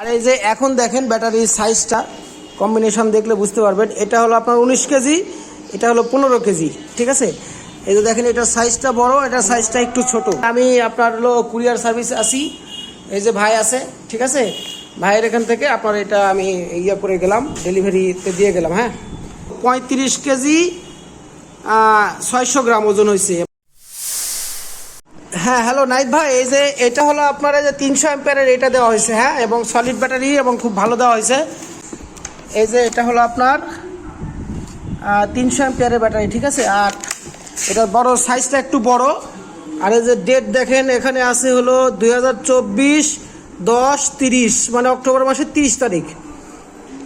আর এই যে এখন দেখেন ব্যাটারির সাইজটা কম্বিনেশন দেখলে বুঝতে পারবেন। এটা হলো আপনার উনিশ কেজি, এটা হলো পনেরো কেজি, ঠিক আছে? এই যে দেখেন এটার সাইজটা বড়, এটার সাইজটা একটু ছোট। আমি আপনার হলো কুরিয়ার সার্ভিস আসি এই যে ভাই আছে, ঠিক আছে? ভাইয়ের এখান থেকে আপনার এটা আমি ইয়ে করে গেলাম, ডেলিভারিতে দিয়ে গেলাম হ্যাঁ? পঁয়ত্রিশ কেজি ছয়শো গ্রাম ওজন হয়েছে। হ্যাঁ হ্যালো নাইট ভাই, এই যে এটা হলো আপনার যে তিনশো অ্যাম্পিয়ারের এটা দেওয়া হয়েছে হ্যাঁ? এবং সলিড ব্যাটারি এবং খুব ভালো দেওয়া হয়েছে। এই যে এটা হলো আপনার তিনশো অ্যাম্পিয়ারের ব্যাটারি ঠিক আছে? আর এটার বড় সাইজটা একটু বড়। আর এই যে ডেট দেখেন, এখানে আছে হলো দুই হাজার চব্বিশ, দশ, তিরিশ মানে অক্টোবর মাসের তিরিশ তারিখ।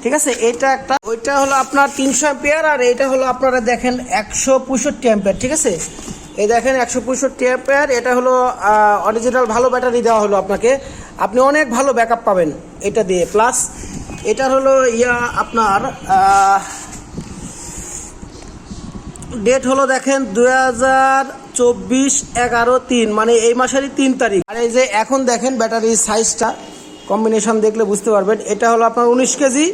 ঠিক আছে? এটা একটা, ওইটা হলো আপনার তিনশো অ্যাম্পিয়ার আর এটা হলো আপনারা দেখেন একশো পঁয়ষট্টি অ্যাম্পিয়ার ঠিক আছে? এই দেখেন একশো পঁয়ষট্টি অ্যাম্পিয়ার এটা হলো অরিজিনাল ভালো ব্যাটারি দেওয়া হলো আপনাকে। আপনি অনেক ভালো ব্যাকআপ পাবেন এটা দিয়ে। প্লাস এটার হলো ইয়া আপনার ডেট হলো দেখেন দুই হাজার চব্বিশ এগারো তিন মানে এই মাসেরই তিন তারিখ। আর এই যে এখন দেখেন ব্যাটারির সাইজটা কম্বিনেশন দেখলে বুঝতে পারবেন। এটা হলো আপনার উনিশ কেজি,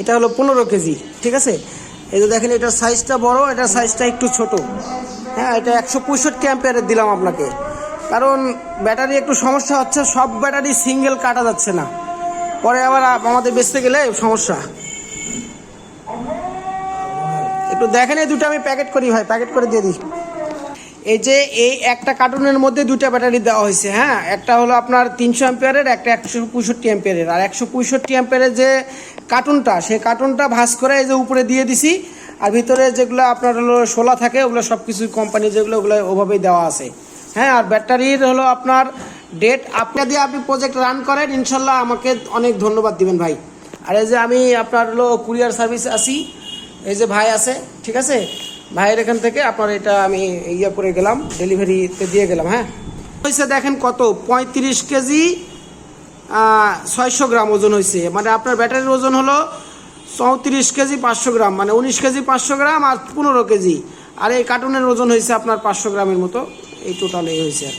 এটা হলো পনেরো কেজি, ঠিক আছে? এই যে দেখেন এটার সাইজটা বড়, এটার সাইজটা একটু ছোট। হ্যাঁ এটা একশো পঁয়ষট্টি অ্যাম্পিয়ারের দিলাম আপনাকে। কারণ ব্যাটারি একটু সমস্যা হচ্ছে, সব ব্যাটারি সিঙ্গেল কাটা যাচ্ছে না। পরে আবার আমাদের বেচতে গেলে সমস্যা। একটু দেখেন এই দুটো আমি প্যাকেট করি ভাই প্যাকেট করে দিয়ে দিই। এই যে এই একটা কার্টুনের মধ্যে দুটা ব্যাটারি দেওয়া হয়েছে হ্যাঁ? একটা হলো আপনার তিনশো অ্যাম্পিয়ারের একটা একশো পঁয়ষট্টি অ্যাম্পিয়ারের আর একশো পঁয়ষট্টি অ্যাম্পিয়ারের যে কার্টুনটা সেই কার্টুনটা ভাঁজ করে এই যে উপরে দিয়ে দিছি। আর ভিতরে যেগুলো আপনার হলো শোলা থাকে, ওগুলো সব কিছু কোম্পানি যেগুলো, ওগুলো ওভাবেই দেওয়া আছে। হ্যাঁ আর ব্যাটারির হলো আপনার ডেট আপনি দিয়ে আপনি প্রজেক্ট রান করেন, ইনশাল্লাহ আমাকে অনেক ধন্যবাদ দিবেন ভাই। আর এই যে আমি আপনার হলো কুরিয়ার সার্ভিস আসি এই যে ভাই আছে, ঠিক আছে? ভাইয়ের এখান থেকে আপনার এটা আমি ইয়ে করে গেলাম ডেলিভারিতে দিয়ে গেলাম হ্যাঁ? হয়েছে দেখেন কত? পঁয়ত্রিশ কেজি ছয়শো গ্রাম ওজন হয়েছে মানে আপনার ব্যাটারির ওজন হলো চৌত্রিশ কেজি পাঁচশো গ্রাম মানে উনিশ কেজি পাঁচশো গ্রাম আর পনেরো কেজি আর এই কার্টুনের ওজন হয়েছে আপনার পাঁচশো গ্রামের মতো এই টোটাল এই হয়েছে আর।